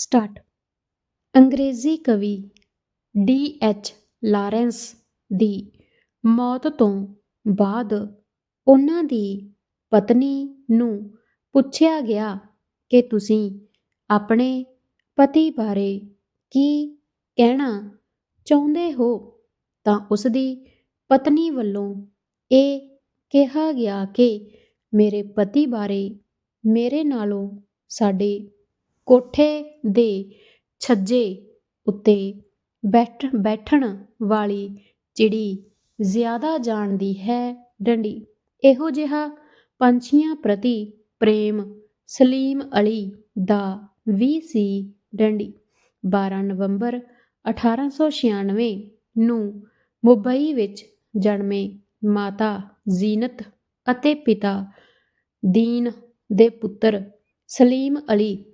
Start. ਅੰਗਰੇਜ਼ੀ ਕਵੀ D H Lawrence ਦੀ ਮੌਤ ਤੋਂ ਬਾਅਦ ਉਹਨਾਂ ਦੀ ਪਤਨੀ ਨੂੰ ਪੁੱਛਿਆ ਗਿਆ ਕਿ ਤੁਸੀਂ ਆਪਣੇ ਪਤੀ ਬਾਰੇ ਕੀ ਕਹਿਣਾ ਚਾਹੁੰਦੇ ਹੋ? ਤਾਂ ਉਸ ਦੀ ਪਤਨੀ ਵੱਲੋਂ ਇਹ ਕਿਹਾ ਗਿਆ ਕਿ ਮੇਰੇ ਪਤੀ ਬਾਰੇ ਮੇਰੇ ਨਾਲੋਂ ਸਾਡੇ ਕੋਠੇ ਦੇ ਛੱਜੇ ਉੱਤੇ ਬੈਠ, ਬੈਠਣ ਵਾਲੀ ਚਿੜੀ ਜ਼ਿਆਦਾ ਜਾਣਦੀ ਹੈ ਡੰਡੀ, ਇਹੋ ਜਿਹਾ ਪੰਛੀਆਂ ਪ੍ਰਤੀ ਪ੍ਰੇਮ ਸਲੀਮ ਅਲੀ ਦਾ ਵੀ ਸੀ ਡੰਡੀ। 12 ਨਵੰਬਰ 1896 ਨੂੰ ਮੁੰਬਈ ਵਿੱਚ ਜਨਮੇ ਮਾਤਾ ਜ਼ੀਨਤ ਅਤੇ ਪਿਤਾ ਦੀਨ ਦੇ ਪੁੱਤਰ ਸਲੀਮ ਅਲੀ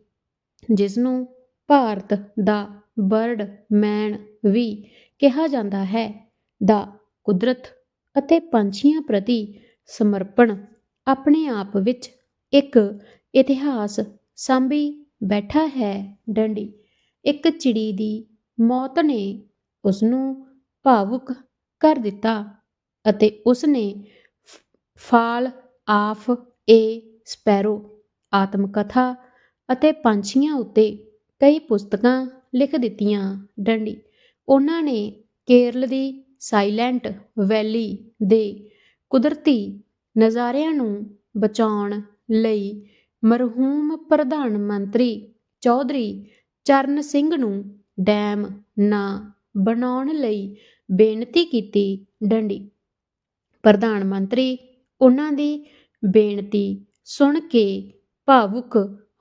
ਜਿਸ ਨੂੰ ਭਾਰਤ ਦਾ ਬਰਡ ਮੈਨ ਵੀ ਕਿਹਾ ਜਾਂਦਾ ਹੈ, ਦਾ ਕੁਦਰਤ ਅਤੇ ਪੰਛੀਆਂ ਪ੍ਰਤੀ ਸਮਰਪਣ ਆਪਣੇ ਆਪ ਵਿੱਚ ਇੱਕ ਇਤਿਹਾਸ ਸਾਂਭੀ ਬੈਠਾ ਹੈ ਡੰਡੀ। ਇੱਕ ਚਿੜੀ ਦੀ ਮੌਤ ਨੇ ਉਸ ਨੂੰ ਭਾਵੁਕ ਕਰ ਦਿੱਤਾ ਅਤੇ ਉਸ ਨੇ ਫਾਲ ਆਫ ਏ ਸਪੈਰੋ ਆਤਮਕਥਾ ਅਤੇ ਪੰਛੀਆਂ ਉੱਤੇ ਕਈ ਪੁਸਤਕਾਂ ਲਿਖ ਦਿੱਤੀਆਂ। ਡੰਡੀ, ਉਹਨਾਂ ਨੇ ਕੇਰਲ ਦੀ ਸਾਇਲੈਂਟ ਵੈਲੀ ਦੇ ਕੁਦਰਤੀ ਨਜ਼ਾਰਿਆਂ ਨੂੰ ਬਚਾਉਣ ਲਈ ਮਰਹੂਮ ਪ੍ਰਧਾਨ ਮੰਤਰੀ ਚੌਧਰੀ ਚਰਨ ਸਿੰਘ ਨੂੰ ਡੈਮ ਨਾ ਬਣਾਉਣ ਲਈ ਬੇਨਤੀ ਕੀਤੀ। ਡੰਡੀ, ਪ੍ਰਧਾਨ ਮੰਤਰੀ, ਉਹਨਾਂ ਦੀ ਬੇਨਤੀ ਸੁਣ ਕੇ ਭਾਵੁਕ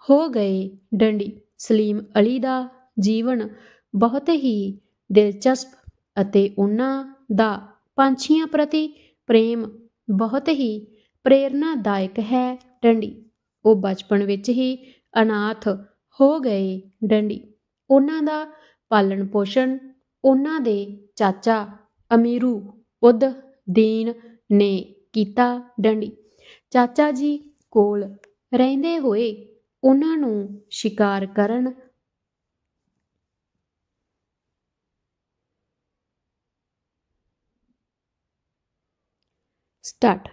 ਹੋ ਗਏ। ਡੰਡੀ ਸਲੀਮ ਅਲੀ ਦਾ ਜੀਵਨ ਬਹੁਤ ਹੀ ਦਿਲਚਸਪ ਅਤੇ ਉਹਨਾਂ ਦਾ ਪੰਛੀਆਂ ਪ੍ਰਤੀ ਪ੍ਰੇਮ ਬਹੁਤ ਹੀ ਪ੍ਰੇਰਨਾਦਾਇਕ ਹੈ। ਡੰਡੀ ਉਹ ਬਚਪਨ ਵਿੱਚ ਹੀ ਅਨਾਥ ਹੋ ਗਏ। ਡੰਡੀ ਉਹਨਾਂ ਦਾ ਪਾਲਣ ਪੋਸ਼ਣ ਉਹਨਾਂ ਦੇ ਚਾਚਾ ਅਮੀਰੂ ਉਦ ਦੀਨ ਨੇ ਕੀਤਾ। ਡੰਡੀ ਚਾਚਾ ਜੀ ਕੋਲ ਰਹਿੰਦੇ ਹੋਏ ਉਹਨਾਂ ਨੂੰ ਸ਼ਿਕਾਰ ਕਰਨ ਸਟਾਰਟ।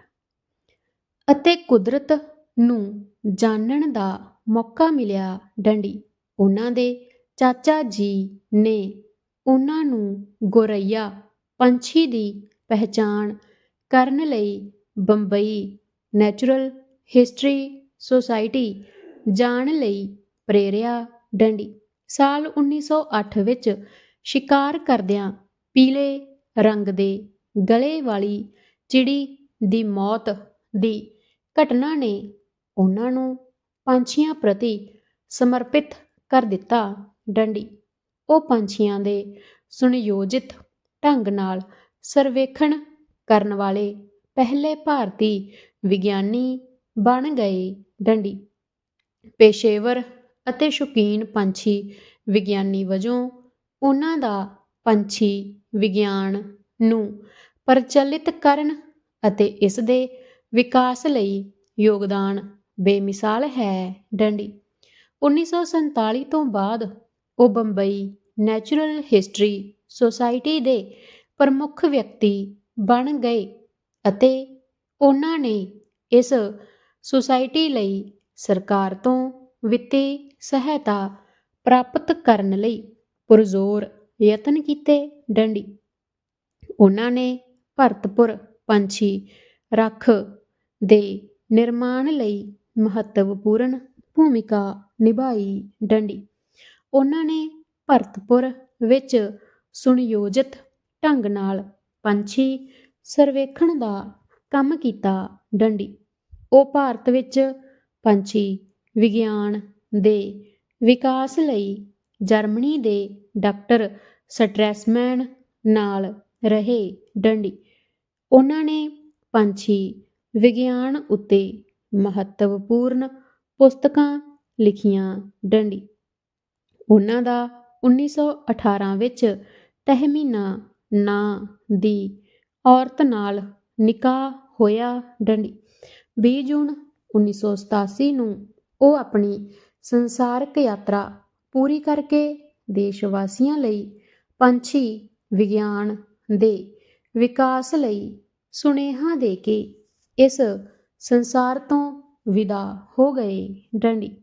ਅਤੇ ਕੁਦਰਤ ਨੂੰ ਜਾਣਨ ਦਾ ਮੌਕਾ ਮਿਲਿਆ ਡੰਡੀ। ਉਹਨਾਂ ਦੇ ਚਾਚਾ ਜੀ ਨੇ ਉਹਨਾਂ ਨੂੰ ਗੋਰਈਆ ਪੰਛੀ ਦੀ ਪਹਿਚਾਣ ਕਰਨ ਲਈ ਬੰਬਈ ਨੈਚੁਰਲ ਹਿਸਟਰੀ ਸੁਸਾਇਟੀ ਜਾਣ ਲਈ ਪ੍ਰੇਰਿਆ ਡੰਡੀ। ਸਾਲ 1908 ਵਿੱਚ ਸ਼ਿਕਾਰ ਕਰਦਿਆਂ ਪੀਲੇ ਰੰਗ ਦੇ ਗਲੇ ਵਾਲੀ ਚਿੜੀ ਦੀ ਮੌਤ ਦੀ ਘਟਨਾ ਨੇ ਉਹਨਾਂ ਨੂੰ ਪੰਛੀਆਂ ਪ੍ਰਤੀ ਸਮਰਪਿਤ ਕਰ ਦਿੱਤਾ ਡੰਡੀ। ਉਹ ਪੰਛੀਆਂ ਦੇ ਸੁਨਿਯੋਜਿਤ ਢੰਗ ਨਾਲ ਸਰਵੇਖਣ ਕਰਨ ਵਾਲੇ ਪਹਿਲੇ ਭਾਰਤੀ ਵਿਗਿਆਨੀ ਬਣ ਗਏ ਡੰਡੀ। ਪੇਸ਼ੇਵਰ ਅਤੇ ਸ਼ੌਕੀਨ ਪੰਛੀ ਵਿਗਿਆਨੀ ਵਜੋਂ ਉਹਨਾਂ ਦਾ ਪੰਛੀ ਵਿਗਿਆਨ ਨੂੰ ਪ੍ਰਚਲਿਤ ਕਰਨ ਅਤੇ ਇਸ ਦੇ ਵਿਕਾਸ ਲਈ ਯੋਗਦਾਨ ਬੇਮਿਸਾਲ ਹੈ। ਡੰਡੀ 1947 ਤੋਂ ਬਾਅਦ ਉਹ ਬੰਬਈ ਨੈਚੁਰਲ ਹਿਸਟਰੀ ਸੁਸਾਇਟੀ ਦੇ ਪ੍ਰਮੁੱਖ ਵਿਅਕਤੀ ਬਣ ਗਏ ਅਤੇ ਉਹਨਾਂ ਨੇ ਇਸ ਸੁਸਾਇਟੀ ਲਈ ਸਰਕਾਰ ਤੋਂ ਵਿੱਤੀ ਸਹਾਇਤਾ ਪ੍ਰਾਪਤ ਕਰਨ ਲਈ ਪੁਰਜ਼ੋਰ ਯਤਨ ਕੀਤੇ ਡੰਡੀ। ਉਹਨਾਂ ਨੇ ਭਰਤਪੁਰ ਪੰਛੀ ਰੱਖ ਦੇ ਨਿਰਮਾਣ ਲਈ ਮਹੱਤਵਪੂਰਨ ਭੂਮਿਕਾ ਨਿਭਾਈ ਡੰਡੀ। ਉਹਨਾਂ ਨੇ ਭਰਤਪੁਰ ਵਿੱਚ ਸੁਨਿਯੋਜਿਤ ਢੰਗ ਨਾਲ ਪੰਛੀ ਸਰਵੇਖਣ ਦਾ ਕੰਮ ਕੀਤਾ ਡੰਡੀ। ਉਹ ਭਾਰਤ ਵਿੱਚ ਪੰਛੀ ਵਿਗਿਆਨ ਦੇ ਵਿਕਾਸ ਲਈ ਜਰਮਨੀ ਦੇ ਡਾਕਟਰ ਸਟ੍ਰੈਸਮੈਨ ਨਾਲ ਰਹੇ ਡੰਡੀ। ਉਹਨਾਂ ਨੇ ਪੰਛੀ ਵਿਗਿਆਨ ਉੱਤੇ ਮਹੱਤਵਪੂਰਨ ਪੁਸਤਕਾਂ ਲਿਖੀਆਂ ਡੰਡੀ। ਉਹਨਾਂ ਦਾ 1918 ਵਿੱਚ ਤਹਿਮੀਨਾ ਨਾਂ ਦੀ ਔਰਤ ਨਾਲ ਨਿਕਾਹ ਹੋਇਆ ਡੰਡੀ। 20 ਜੂਨ 1987 ਨੂੰ ਉਹ ਆਪਣੀ ਸੰਸਾਰਕ ਯਾਤਰਾ ਪੂਰੀ ਕਰਕੇ ਦੇਸ਼ ਵਾਸੀਆਂ ਲਈ ਪੰਛੀ ਵਿਗਿਆਨ ਦੇ ਵਿਕਾਸ ਲਈ ਸੁਨੇਹਾ ਦੇ ਕੇ ਇਸ ਸੰਸਾਰ ਤੋਂ ਵਿਦਾ ਹੋ ਗਏ ਡੰਡੀ।